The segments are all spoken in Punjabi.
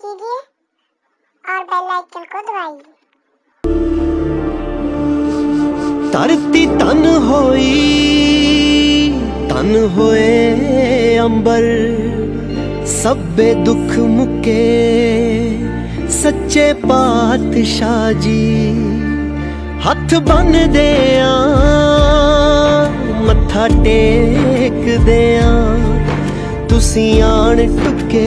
कीजिए और बेल आइकन को दबाइए ਧਰਤੀ ਤਨ ਹੋਈ ਤਨ ਹੋਏ ਅੰਬਰ ਸਭੇ ਦੁੱਖ ਮੁਕੇ ਸੱਚੇ ਪਾਤਸ਼ਾਹ ਜੀ ਹੱਥ ਬੰਨਦੇ ਆ ਮੱਥਾ ਟੇਕਦੇ ਆ ਤੁਸੀਂ ਆਣ ਟੁਕੇ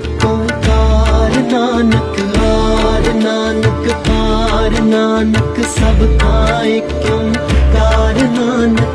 ਥਾਂ ਓੰਕਾਰ ਨਾਨਕ ਹਾਰ ਨਾਨਕ ਪਾਰ ਨਾਨਕ ਸਭ ਥਾਂ ਏਕ